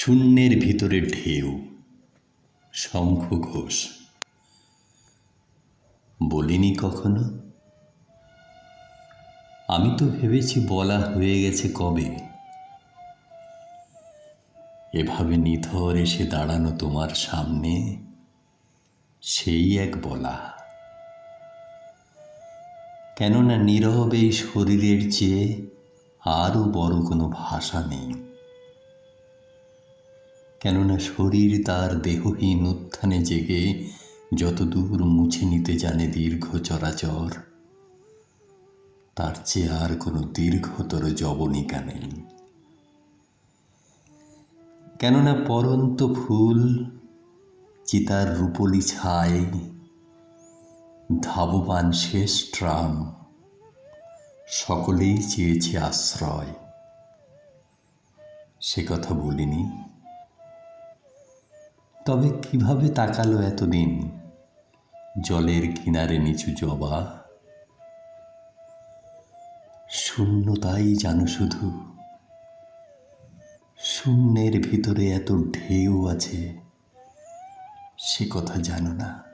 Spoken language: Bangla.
শূন্যের ভিতরে ঢেউ, শঙ্খ ঘোষ। বলিনি কখনো? আমি তো ভেবেছি বলা হয়ে গেছে কবে। এভাবে নিথর এসে দাঁড়ানো তোমার সামনে, সেই এক বলা। কেননা নীরব এই শরীরের চেয়ে আরও বড় কোনো ভাষা নেই। কেননা শরীর তার দেহহীন উত্থানে জেগে যত দূর মুছে নিতে জানে দীর্ঘ চরাচর। তার চেয়ে আর কোনো দীর্ঘতর জবনিকা নেই। কেননা পরন্ত ফুল চিতার রূপলি ছায় ধাববান শেষ ট্রাম সকলেই চেয়েছে আশ্রয়। সে কথা বলিনি। তবে কীভাবে তাকালো এতদিন? জলের কিনারে নিচু জবা? শূন্যতাই জানো শুধু। শূন্যের ভিতরে এত ঢেউ আছে, সে কথা জানো না।